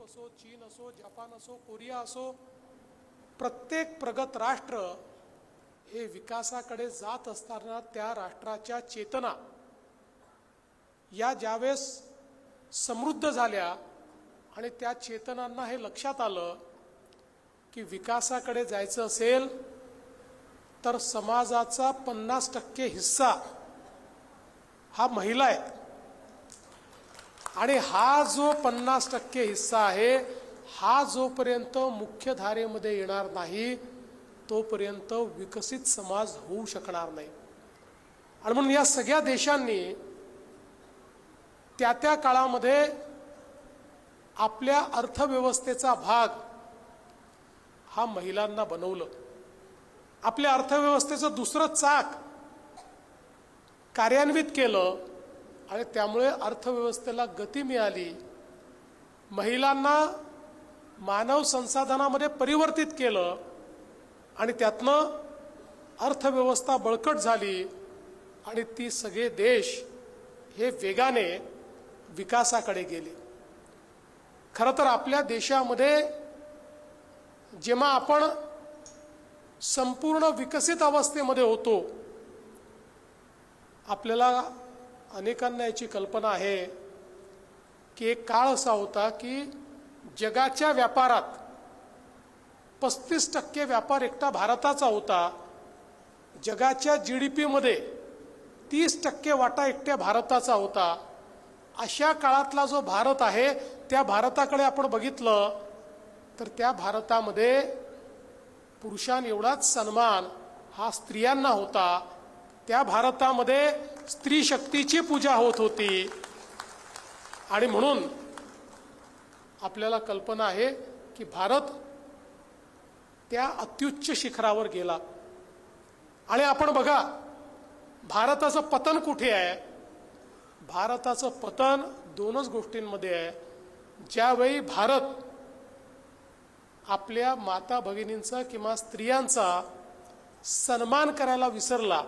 Europe असो चीन असो जपान असो कोरिया असो प्रत्येक प्रगत राष्ट्र हे विकासाकडे जात असताना त्या राष्ट्राच्या चेतना या ज्यावेळेस समृद्ध झाल्या आणि त्या चेतनांना हे लक्षात आलं की विकासाकडे जायचं असेल तर समाजाचा पन्नास टक्के हिस्सा हा महिला आहेत. आणि हा जो पन्नास टक्के हिस्सा आहे हा जोपर्यंत मुख्यधारेमध्ये येणार नाही तोपर्यंत विकसित समाज होऊ शकणार नाही. आणि म्हणून या सगळ्या देशांनी त्या त्या काळामध्ये आपल्या अर्थव्यवस्थेचा भाग हा महिलांना बनवलं. आपल्या अर्थव्यवस्थेचं दुसरं चाक कार्यान्वित केलं. आणि त्यामुळे अर्थव्यवस्थेला गती मिळाली. महिलांना मानव संसाधनामध्ये परिवर्तित केलं आणि त्यातनं अर्थव्यवस्था बळकट झाली आणि ती सगळे देश हे वेगाने विकासाकडे गेले. खरं तर आपल्या देशामध्ये जेव्हा आपण संपूर्ण विकसित अवस्थेमध्ये होतो आपल्याला अनेकांना याची कल्पना आहे की एक काळ असा होता की जगाच्या व्यापारात पस्तीस टक्के व्यापार एकटा भारताचा होता. जगाच्या जी डी पीमध्ये तीस टक्के वाटा एकट्या भारताचा होता. अशा काळातला जो भारत आहे त्या भारताकडे आपण बघितलं तर त्या भारतामध्ये पुरुषां एवढाच सन्मान हा स्त्रियांना होता. त्या भारतामध्ये स्त्री शक्तीची पूजा होत होती. आणि म्हणून आपल्याला कल्पना आहे की भारत त्या अत्युच्च शिखरावर गेला. आणि आपण बघा भारताचं पतन कुठे आहे? भारताचं पतन दोनच गोष्टींमध्ये आहे. ज्यावेळी भारत आपल्या माता भगिनींचा किंवा स्त्रियांचा सन्मान करायला विसरला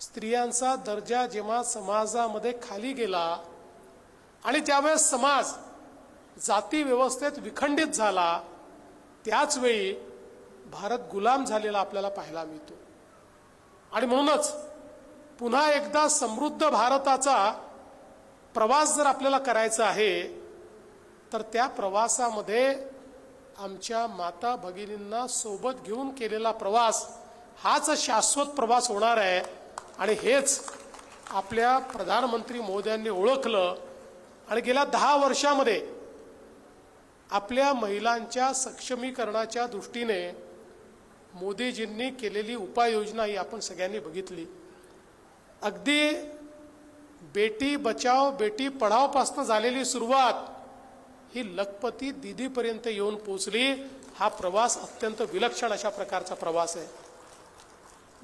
स्त्रियांचा दर्जा जेव्हा समाजामध्ये खाली गेला आणि ज्यावेळेस समाज जाती व्यवस्थेत विखंडित झाला त्याचवेळी भारत गुलाम झालेला आपल्याला पाहायला मिळतो. आणि म्हणूनच पुन्हा एकदा समृद्ध भारताचा प्रवास जर आपल्याला करायचा आहे तर त्या प्रवासामध्ये आमच्या माता भगिनींना सोबत घेऊन केलेला प्रवास हाच शाश्वत प्रवास होणार आहे. आणि हेच आपल्या प्रधानमंत्री मोदयांनी ओळखलं. आणि गेल्या दहा वर्षामध्ये आपल्या महिलांच्या सक्षमीकरणाच्या दृष्टीने मोदीजींनी केलेली उपाययोजना ही आपण सगळ्यांनी बघितली. अगदी बेटी बचाव बेटी पढावपासून झालेली सुरुवात ही लखपती दिदीपर्यंत येऊन पोचली हा प्रवास अत्यंत विलक्षण अशा प्रकारचा प्रवास आहे.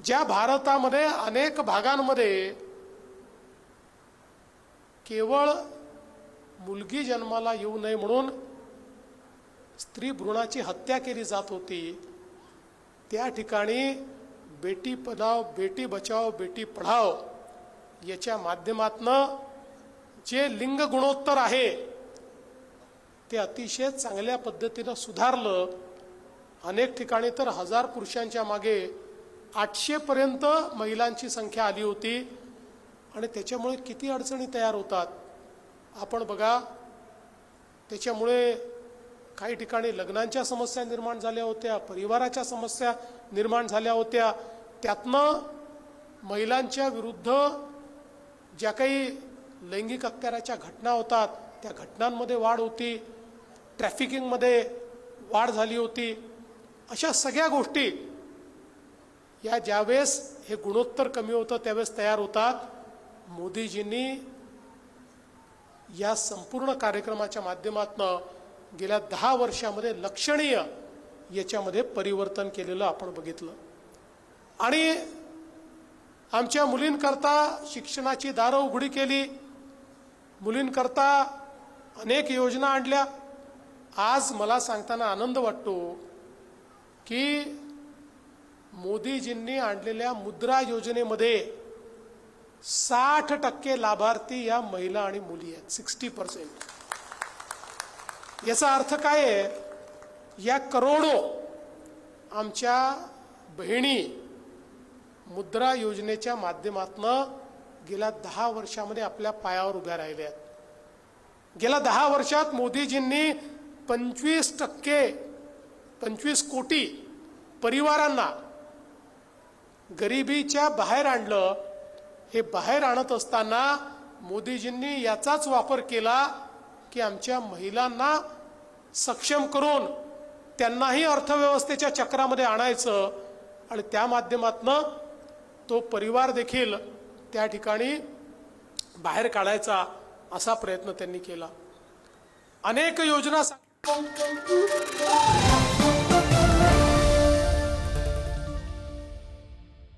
ज्या भारतामध्ये अनेक भागांमध्ये केवळ मुलगी जन्माला येऊ नये म्हणून स्त्री भ्रूणाची हत्या केली जात होती त्या ठिकाणी बेटी पढाव बेटी बचाव बेटी पढाव याच्या माध्यमातनं जे लिंग गुणोत्तर आहे ते अतिशय चांगल्या पद्धतीनं सुधारलं. अनेक ठिकाणी तर हजार पुरुषांच्या मागे आठशेपर्यंत महिलांची संख्या आली होती आणि त्याच्यामुळे किती अडचणी तयार होतात? आपण बघा त्याच्यामुळे काही ठिकाणी लग्नांच्या समस्या निर्माण झाल्या होत्या परिवाराच्या समस्या निर्माण झाल्या होत्या. त्यातनं महिलांच्या विरुद्ध ज्या काही लैंगिक अत्याराच्या घटना होतात त्या घटनांमध्ये वाढ होती ट्रॅफिकिंगमध्ये वाढ झाली होती. अशा सगळ्या गोष्टी या ज्यावेळेस हे गुणोत्तर कमी होतं त्यावेळेस तयार होतात मोदीजींनी या संपूर्ण कार्यक्रमाच्या माध्यमातून गेल्या दहा वर्षामध्ये लक्षणीय याच्यामध्ये परिवर्तन केलेलं आपण बघितलं. आणि आमच्या मुलींकरता शिक्षणाची दारं उघडी केली. मुलींकरता अनेक योजना आणल्या. आज मला सांगताना आनंद वाटतो की मोदीजींनी आणलेल्या मुद्रा योजनेमध्ये साठ टक्के लाभार्थी या महिला आणि मुली आहेत सिक्स्टी पर्सेंट. याचा अर्थ काय आहे? या करोडो आमच्या बहिणी मुद्रा योजनेच्या माध्यमातनं गेल्या दहा वर्षामध्ये आपल्या पायावर उभ्या राहिल्या आहेत. गेल्या दहा वर्षात मोदीजींनी पंचवीस टक्के पंचवीस कोटी परिवारांना गरिबीच्या बाहेर आणलं हे बाहेर आणत असताना मोदीजींनी याचाच वापर केला की आमच्या महिलांना सक्षम करून त्यांनाही अर्थव्यवस्थेच्या चक्रामध्ये आणायचं आणि त्या माध्यमातनं तो परिवार देखील त्या ठिकाणी बाहेर काढायचा असा प्रयत्न त्यांनी केला. अनेक योजना सांग-